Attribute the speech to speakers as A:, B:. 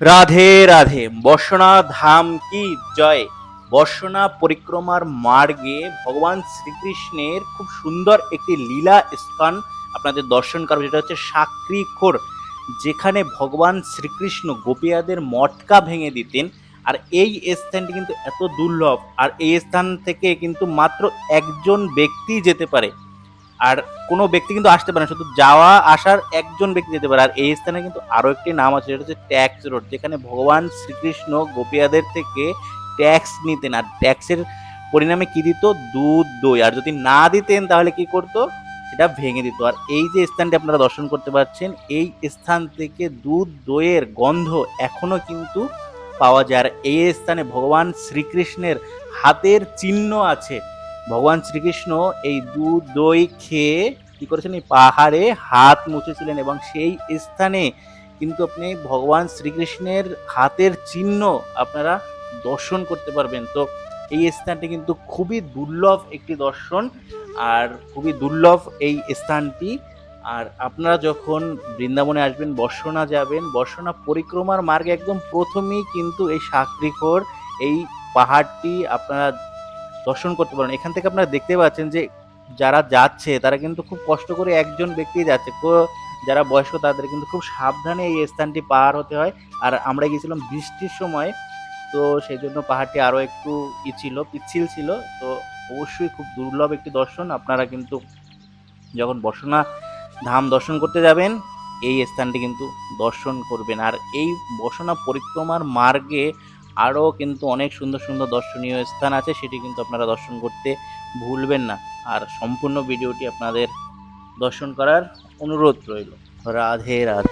A: রাধে রাধে বর্ষণা ধাম কি জয়? বর্ষণা পরিক্রমার মার্গে ভগবান শ্রীকৃষ্ণের খুব সুন্দর একটি লীলা স্থান আপনাদের দর্শন করবে, যেটা হচ্ছে সাকরিখোর যেখানে ভগবান শ্রীকৃষ্ণ গোপিয়াদের মটকা ভেঙে দিতেন। আর এই স্থানটি কিন্তু এত দুর্লভ, আর এই স্থান থেকে কিন্তু মাত্র একজন ব্যক্তি যেতে পারে। আর কোনো ব্যক্তি কিন্তু আসতে পারে না, শুধু যাওয়া, আসার একজন ব্যক্তি যেতে পারে। আর এই স্থানে কিন্তু আরও একটি নাম আছে যেটা হচ্ছে ট্যাক্স রোড, যেখানে ভগবান শ্রীকৃষ্ণ গোপিয়াদের থেকে ট্যাক্স নিতেন। আর ট্যাক্সের পরিণামে কি দিত? দুধ, দই। আর যদি না দিতেন, তাহলে কি করতো? সেটা ভেঙে দিত। আর এই যে স্থানটি আপনারা দর্শন করতে পারছেন এই স্থান থেকে দুধ, দইয়ের গন্ধ এখনও কিন্তু পাওয়া যায়। আর এই স্থানে ভগবান শ্রীকৃষ্ণের হাতের চিহ্ন আছে। ভগবান শ্রীকৃষ্ণ এই দুধ, দই খেয়ে কি করেছেন? এই পাহাড়ে হাত মুছেছিলেন এবং সেই স্থানে কিন্তু আপনি ভগবান শ্রীকৃষ্ণের হাতের চিহ্ন আপনারা দর্শন করতে পারবেন। তো এই স্থানটি কিন্তু খুবই দুর্লভ একটি দর্শন আর খুবই দুর্লভ এই স্থানটি। আর আপনারা যখন বৃন্দাবনে আসবেন বর্ষণা যাবেন বর্ষণা পরিক্রমার মার্গে একদম প্রথমেই কিন্তু এই সাকরিখোর, এই পাহাড়টি আপনারা দর্শন করতে পারেন। এখান থেকে আপনারা দেখতে পাচ্ছেন যে যারা যাচ্ছে, তারা কিন্তু খুব কষ্ট করে একজন ব্যক্তি যাচ্ছে। যারা বয়স্ক, তাদের কিন্তু খুব সাবধানে এই স্থানটি পার হতে হয়। আর আমরা গিয়েছিলাম বৃষ্টির সময়, তো সেই জন্য পাহাড়টি আরও একটু ই ছিল, পিচ্ছিল ছিল। তো অবশ্যই খুব দুর্লভ একটি দর্শন। আপনারা কিন্তু যখন বর্ষনা ধাম দর্শন করতে যাবেন, এই স্থানটি কিন্তু দর্শন করবেন। আর এই বর্ষনা পরিক্রমার মার্গে আরও কিন্তু অনেক সুন্দর সুন্দর দর্শনীয় স্থান আছে, সেটি কিন্তু আপনারা দর্শন করতে ভুলবেন না। আর সম্পূর্ণ ভিডিওটি আপনাদের দর্শন করার অনুরোধ রইল। রাধে রাধে।